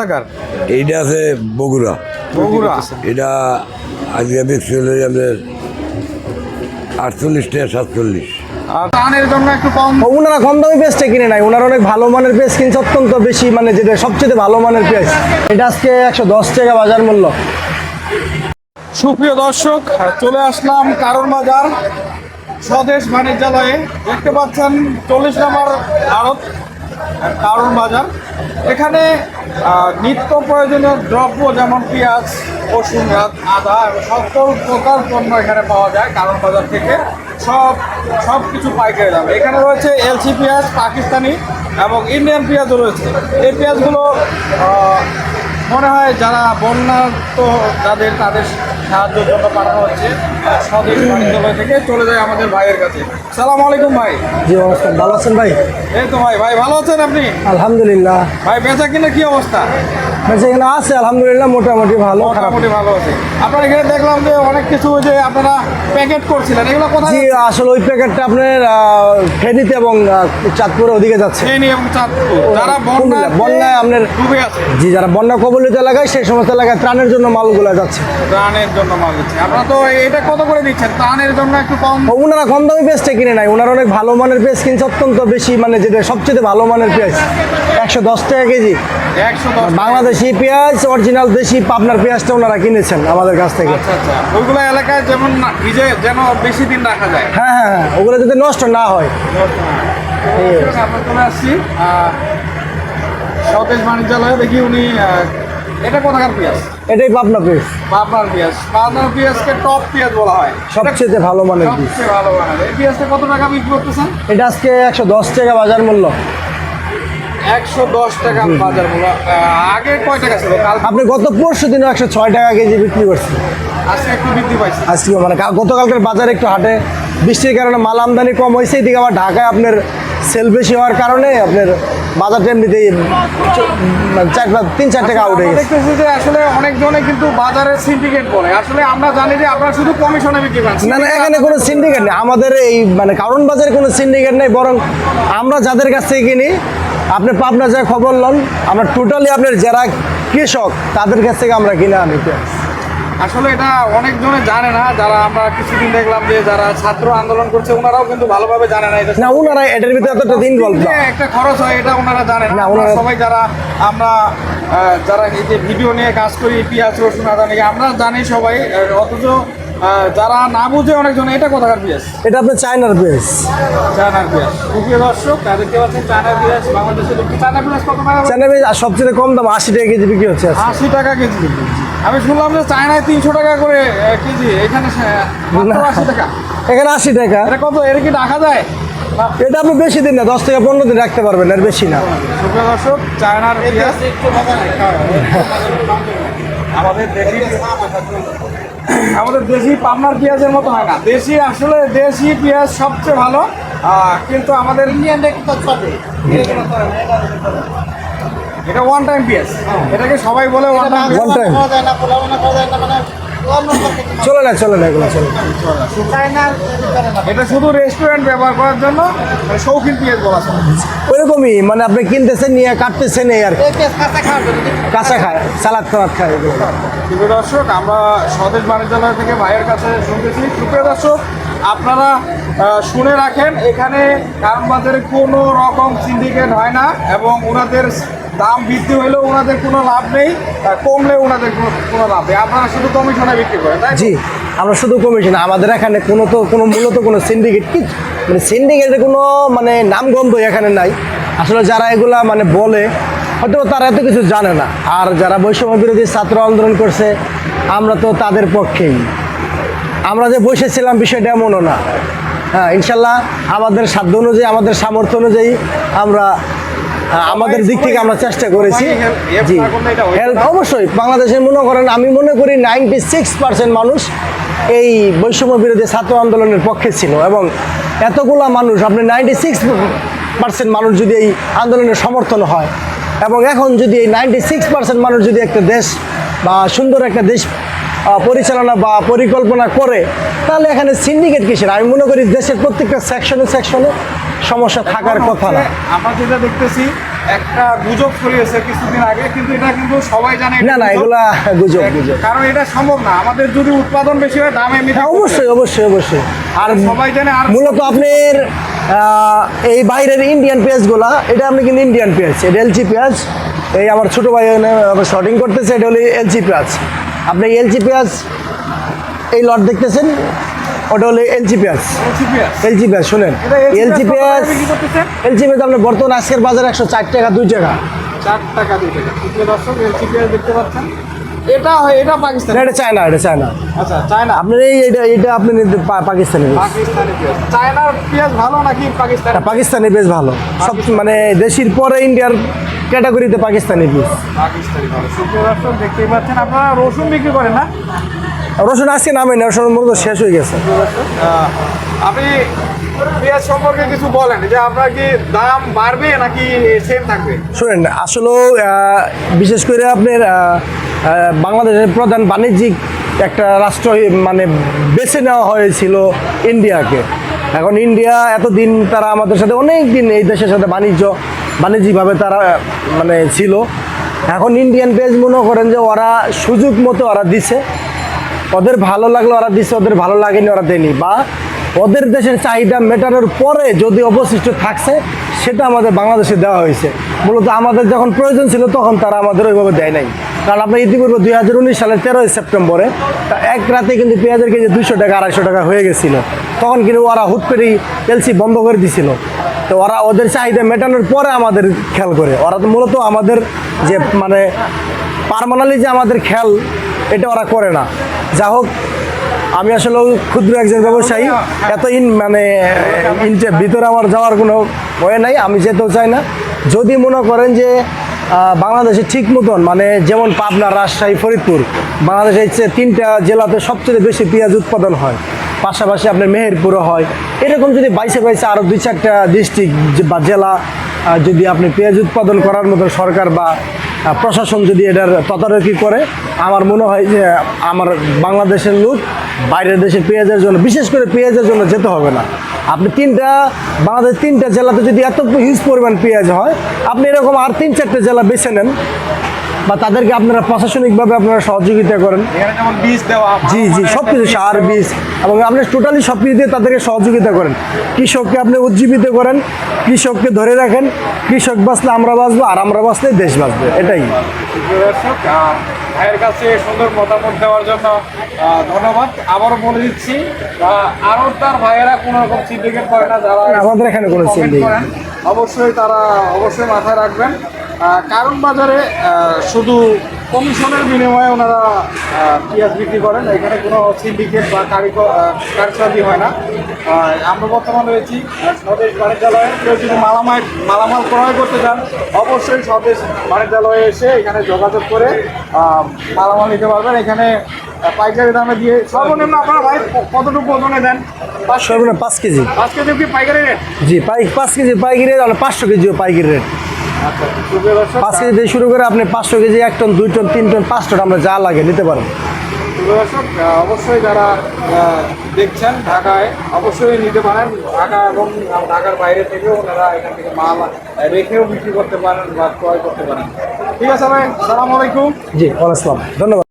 টাকার এইটা আছে বগুড়া। বগুড়া? এটা আজকে বিক্রি হলো আমাদের আটচল্লিশ টাকা সাতচল্লিশ। আর জন্য একটু কম। ওনারা কম দামি পেঁয়াজটা কিনে নাই। ওনারা অনেক ভালো মানের পেঁয়াজ কিনছে অত্যন্ত বেশি মানে যেটা সবচেয়ে ভালো মানের পেঁয়াজ। এটা আজকে একশো দশ টাকা বাজার মূল্য। সুপ্রিয় দর্শক চলে আসলাম কারণ বাজার স্বদেশ বাণিজ্যালয়ে। দেখতে পাচ্ছেন চল্লিশ নম্বর আড়ত কারণ বাজার। এখানে নিত্য প্রয়োজনীয় দ্রব্য যেমন পেঁয়াজ, রসুন আদা এবং সকল প্রকার পণ্য এখানে পাওয়া যায় কারণ বাজার থেকে সব সব কিছু পাইকারি যাবে এখানে রয়েছে এলসি পেঁয়াজ, পাকিস্তানি এবং ইন্ডিয়ান পেঁয়াজও রয়েছে। এই পেঁয়াজগুলো মনে হয় যারা বন্যা তো যাদের, তাদের সাহায্যের জন্য পাঠানো হচ্ছে। স্বদেশ বাণিজ্যালয় থেকে চলে যায় আমাদের ভাইয়ের কাছে। সালাম আলাইকুম ভাই। জি নমস্কার। ভালো আছেন ভাই? এই তো ভাই ভাই ভালো আছেন আপনি? আলহামদুলিল্লাহ। ভাই বেচা কিনা কি অবস্থা? এখানে আছে আলহামদুলিল্লাহ মোটামুটি ভালো মোটামুটি ভালো আছে। আপনার এখানে দেখলাম যে অনেক কিছু যে আপনারা প্যাকেট করছিলেন এগুলো কোথায় জি আসলে ওই প্যাকেটটা আপনার ফেনীতে এবং চাঁদপুরের ওদিকে যাচ্ছে। ফেনী এবং চাঁদপুর। যারা বন্যা বন্যায় আপনার ডুবে আছে। জি যারা বন্যা কবলিত এলাকায় সেই সমস্ত এলাকায় ত্রাণের জন্য মালগুলো যাচ্ছে। ত্রাণের জন্য মাল দিচ্ছে। আপনারা তো এটা কত করে দিচ্ছেন? ত্রাণের জন্য একটু কম। ওনারা কম দামি পেঁয়াজটা কিনে নাই। ওনারা অনেক ভালো মানের পেঁয়াজ কিনছে অত্যন্ত বেশি মানে যেটা সবচেয়ে ভালো মানের পেঁয়াজ। একশো দশ টাকা কেজি। বাংলাদেশি পেঁয়াজ অরিজিনাল দেশি পাবনার পেঁয়াজটা ওনারা কিনেছেন আমাদের কাছ থেকে। আচ্ছা আচ্ছা। ওইগুলো এলাকায় যেমন যেন বেশি দিন রাখা যায়। হ্যাঁ হ্যাঁ হ্যাঁ। ওগুলো যাতে নষ্ট না হয়। আমরা চলে আসছি স্বদেশ বাণিজ্যালয়ে দেখি উনি এটা কোথাকার পেঁয়াজ? এটাই পাবনা পেঁয়াজ। পাবনার পেঁয়াজ। পাবনার পেঁয়াজকে টপ পেঁয়াজ বলা হয়। সবচেয়ে ভালো মানের সবচেয়ে ভালো বানায় এই পেঁয়াজটা কত টাকা বিক্রি করতেছেন? এটা আজকে একশো দশ টাকা বাজার মূল্য। টাকা বাজার মূল্য। আগে কয় টাকা ছিল? আপনি গত পরশু দিনও একশো ছয় টাকা কেজি বিক্রি করছেন। আজকে একটু বৃদ্ধি পাইছে। আজকে মানে গতকালকের বাজারে একটু হাটে। বৃষ্টির কারণে মাল আমদানি কম হয়েছে এদিকে আবার ঢাকায় আপনার সেল বেশি হওয়ার কারণে আপনার বাজারটা এমনিতেই চ- মানে চার তিন চার টাকা আউট হয়ে গেছে। আসলে অনেকজনে কিন্তু বাজারের সিন্ডিকেট বলে। আসলে আমরা জানি যে আপনারা শুধু কমিশনে বিক্রি করেন। না না এখানে কোনো সিন্ডিকেট নেই। আমাদের এই মানে কারণ বাজারে কোনো সিন্ডিকেট নেই বরং আমরা যাদের কাছ থেকে কিনি আপনি পাবনা যা খবর লন। আমরা টোটালি আপনার যারা কৃষক তাদের কাছ থেকে আমরা কিনে আনি। আসলে এটা অনেকজনে জানে না যারা আমরা কিছুদিন দেখলাম যে যারা ছাত্র আন্দোলন করছে ওনারাও কিন্তু ভালোভাবে জানে না এটা। না ওনারা এটার ভিতরে এতটা দিন গল্প একটা খরচ হয় এটা ওনারা জানে না। ওনারা- সবাই যারা আমরা যারা এই যে ভিডিও নিয়ে কাজ করি পেঁয়াজ রসুন আদা নিয়ে আমরা জানি সবাই অথচ যারা না বুঝে অনেকজন এটা কোথাকার পেঁয়াজ এটা আপনার চায়নার পেঁয়াজ চায়নার পেঁয়াজ সুপ্রিয় দর্শক দেখতে পাচ্ছেন চায়নার পেঁয়াজ বাংলাদেশে দেখতে চায়না পেঁয়াজ কত টাকা? চায়না পেঁয়াজ আর সবচেয়ে কম দাম আশি টাকা কেজি বিক্রি হচ্ছে আশি টাকা কেজি আমি শুনলাম যে চায়নায় তিনশো টাকা করে কেজি এখানে। আশি টাকা। এখানে আশি টাকা। এটা কত? এটা কি রাখা যায়? এটা আপনি বেশি দিন না দশ থেকে পনেরো দিন রাখতে পারবেন এর বেশি না। দর্শক চায়নার পেঁয়াজ আমাদের দেশি আমাদের দেশি পাবনার পেঁয়াজের মতো হয় না। দেশি আসলে দেশি পেঁয়াজ সবচেয়ে ভালো। কিন্তু আমাদের ইন্ডিয়ান এটা ওয়ান টাইম পেঁয়াজ। এটাকে সবাই বলে ওয়ান টাইম. চলে না চলে না এগুলো চলে এটা শুধু রেস্টুরেন্ট ব্যবহার করার জন্য মানে শৌখিন পেঁয়াজ বলা চলে। ওইরকমই মানে আপনি কিনতেছেন নিয়ে কাটতেছেন এই আর। কাঁচা খায় সালাদ টালাদ খায় এগুলো। দর্শক আমরা স্বদেশ বাণিজ্যালয় থেকে ভাইয়ের কাছে শুনতেছি। সুপ্রিয় দর্শক আপনারা শুনে রাখেন, এখানে কারণ বাজারে কোনো রকম সিন্ডিকেট হয় না এবং ওনাদের দাম বৃদ্ধি হলেও ওনাদের কোনো লাভ নেই কমলে ওনাদের কোনো লাভ নেই। আপনারা শুধু কমিশনে বিক্রি করেন, তাই জি, আমরা শুধু কমিশন, আমাদের এখানে কোনো তো, কোনো মূলত কোনো সিন্ডিকেট কি? মানে সিন্ডিকেটের কোনো মানে নামগন্ধ এখানে নাই। আসলে যারা এগুলা মানে বলে হয়তো তারা এত কিছু জানে না। আর যারা বৈষম্য বিরোধী ছাত্র আন্দোলন করছে, আমরা তো তাদের পক্ষেই। আমরা যে বসেছিলাম বিষয়টা এমনও না। হ্যাঁ ইনশাল্লাহ আমাদের সাধ্য অনুযায়ী আমাদের সামর্থ্য অনুযায়ী আমরা আমাদের দিক থেকে আমরা চেষ্টা করেছি। জি। হেল্প অবশ্যই। বাংলাদেশে মনে করেন আমি মনে করি নাইনটি সিক্স পার্সেন্ট মানুষ এই বৈষম্য বিরোধী ছাত্র আন্দোলনের পক্ষে ছিল এবং এতগুলা মানুষ আপনি নাইনটি সিক্স পার্সেন্ট মানুষ যদি এই আন্দোলনের সমর্থন হয় এবং এখন যদি এই নাইনটি সিক্স পার্সেন্ট মানুষ যদি একটা দেশ বা সুন্দর একটা দেশ পরিচালনা বা পরিকল্পনা করে তাহলে এখানে সিন্ডিকেট কিসের? আমি মনে করি দেশের প্রত্যেকটা সেকশনে সেকশনে সমস্যা থাকার কথা না। আমরা যেটা দেখতেছি একটা গুজব ছড়িয়েছে কিছুদিন আগে কিন্তু এটা কিন্তু সবাই জানে না না। এগুলা গুজব গুজব। কারণ এটা সম্ভব না। আমাদের যদি উৎপাদন বেশি হয় দাম এমনি হ্যাঁ অবশ্যই অবশ্যই অবশ্যই। আর সবাই জানে আর মূলত আপনার এই বাইরের ইন্ডিয়ান পেঁয়াজগুলা এটা আপনি কিন্তু ইন্ডিয়ান পেঁয়াজ এটা এলচি পেঁয়াজ এই আমার ছোটো ভাই শর্টিং করতেছে এটা হলো এলচি পেঁয়াজ আপনি এলচি পেঁয়াজ এই লট দেখতেছেন? ওটা হলো এলচি পেঁয়াজ। এলচি পেঁয়াজ। শোনেন। এলচি পেঁয়াজ? এলচি পেঁয়াজ আপনার বর্তমান আজকের বাজার একশো চার টাকা দুই টাকা। চার টাকা দুই টাকা। দর্শক এলচি পেঁয়াজ দেখতে পাচ্ছেন। এটা এটা পাকিস্তান। এটা চায়না এটা চায়না। আচ্ছা চায়না। আপনার এই এটা এটা আপনি পাকিস্তানি পেঁয়াজ। পাকিস্তানি পেঁয়াজ। চায়নার পেঁয়াজ ভালো নাকি পাকিস্তানি? ভালো। সব মানে দেশির পরে ইন্ডিয়ার ক্যাটাগরিতে পাকিস্তানি পিস পাকিস্তানি ভালো। দেখতেই পাচ্ছেন আপনারা রসুন বিক্রি করেন না? রসুন আজকে নামে না রসুন মূলত শেষ হয়ে গেছে। আপনি পেঁয়াজ সম্পর্কে কিছু বলেন, যে আপনার কি দাম বাড়বে নাকি সেম থাকবে? শুনেন আসলে বিশেষ করে আপনার বাংলাদেশের প্রধান বাণিজ্যিক একটা রাষ্ট্র মানে বেছে নেওয়া হয়েছিল ইন্ডিয়াকে। এখন ইন্ডিয়া এতদিন তারা আমাদের সাথে অনেক দিন এই দেশের সাথে বাণিজ্য, বাণিজ্যিকভাবে তারা মানে ছিল। এখন ইন্ডিয়ান পেজ মনে করেন যে ওরা সুযোগ মতো ওরা দিছে। ওদের ভালো লাগল ওরা দিচ্ছে ওদের ভালো লাগেনি ওরা দেয়নি। বা ওদের দেশের চাহিদা মেটানোর পরে যদি অবশিষ্ট থাকছে, সেটা আমাদের বাংলাদেশে দেওয়া হয়েছে। মূলত আমাদের যখন প্রয়োজন ছিল, তখন তারা আমাদের ওইভাবে দেয় নাই। কারণ আপনার ইতিপূর্বে দুই হাজার উনিশ সালের তেরোই সেপ্টেম্বরে, তা এক রাতে কিন্তু পেঁয়াজের কেজি দুশো টাকা, আড়াইশো টাকা হয়ে গেছিল। তখন কিন্তু ওরা হুট করেই এলসি বন্ধ করে দিছিল। তো ওরা ওদের চাহিদা মেটানোর পরে আমাদের খেয়াল করে। ওরা তো মূলত আমাদের যে মানে পারমানালি যে আমাদের খেয়াল, এটা ওরা করে না। যা হোক আমি আসলে ক্ষুদ্র একজন ব্যবসায়ী। এত ইন মানে ইনটে, ভিতরে আমার যাওয়ার কোনো ভয় নাই, আমি যেতেও চাই না। যদি মনে করেন যে বাংলাদেশে ঠিক মতন মানে যেমন পাবনা, রাজশাহী, ফরিদপুর, বাংলাদেশের তিনটা জেলাতে সবচেয়ে বেশি পেঁয়াজ উৎপাদন হয়। পাশাপাশি আপনার মেহেরপুরও হয়। এরকম যদি বাইশে বাইশে আরও দুই চারটা ডিস্ট্রিক্ট বা জেলা যদি আপনি পেঁয়াজ উৎপাদন করার মতো সরকার বা প্রশাসন যদি এটার তদারকি করে আমার মনে হয় যে আমার বাংলাদেশের লোক বাইরের দেশে পেঁয়াজের জন্য বিশেষ করে পেঁয়াজের জন্য যেতে হবে না। আপনি তিনটা বাংলাদেশ তিনটা জেলাতে যদি এত হিউজ পরিমাণ পেঁয়াজ হয় আপনি এরকম আর তিন চারটে জেলা বেছে নেন বা তাদেরকে আপনারা প্রশাসনিকভাবে আপনারা সহযোগিতা করেন। বীজ জি জি সব কিছু সার বীজ এবং আপনি টোটালি সব কিছু দিয়ে তাদেরকে সহযোগিতা করেন। কৃষককে আপনি উজ্জীবিত করেন কৃষককে ধরে রাখেন কৃষক বাঁচলে আমরা বাঁচবো আর আমরা বাঁচলে দেশ বাঁচবে। এটাই। ভাইয়ের কাছে সুন্দর মতামত দেওয়ার জন্য ধন্যবাদ। আবারও বলে দিচ্ছি আরও তার ভাইয়েরা কোনো রকম সিন্ডিকেট করে না যারা আমাদের এখানে কোনো চিন্তা অবশ্যই তারা অবশ্যই মাথায় রাখবেন। কারণ বাজারে শুধু কমিশনের বিনিময়ে ওনারা পেঁয়াজ বিক্রি করেন এখানে কোনো সিন্ডিকেট বা কারিগর কারসাদি হয় না। আমরা বর্তমান রয়েছি স্বদেশ বাণিজ্যালয়ে কেউ যদি মালামাল মালামাল ক্রয় করতে চান অবশ্যই স্বদেশ বাণিজ্যালয়ে এসে এখানে যোগাযোগ করে মালামাল নিতে পারবেন। এখানে পাইকারি দামে দিয়ে সর্বনিম্ন আপনারা ভাই কতটুকু ওজনে দেন? সর্বনিম্ন পাঁচ কেজি। পাঁচ কেজি কি পাইকারি রেট? জি পাই পাঁচ কেজি পাইকারি রেট আর পাঁচশো কেজিও পাইকারি রেট। পাঁচ কেজি দিয়ে শুরু করে আপনি পাঁচশো কেজি এক টন দুই টন তিন টন পাঁচ টন আমরা যা লাগে নিতে পারেন অবশ্যই যারা দেখছেন ঢাকায় অবশ্যই নিতে পারেন। ঢাকা এবং ঢাকার বাইরে থেকেও ওনারা এখান থেকে মাল রেখেও বিক্রি করতে পারেন বা ক্রয় করতে পারেন। ঠিক আছে ভাই সালাম আলাইকুম। জি ওয়ালাইকুম ধন্যবাদ।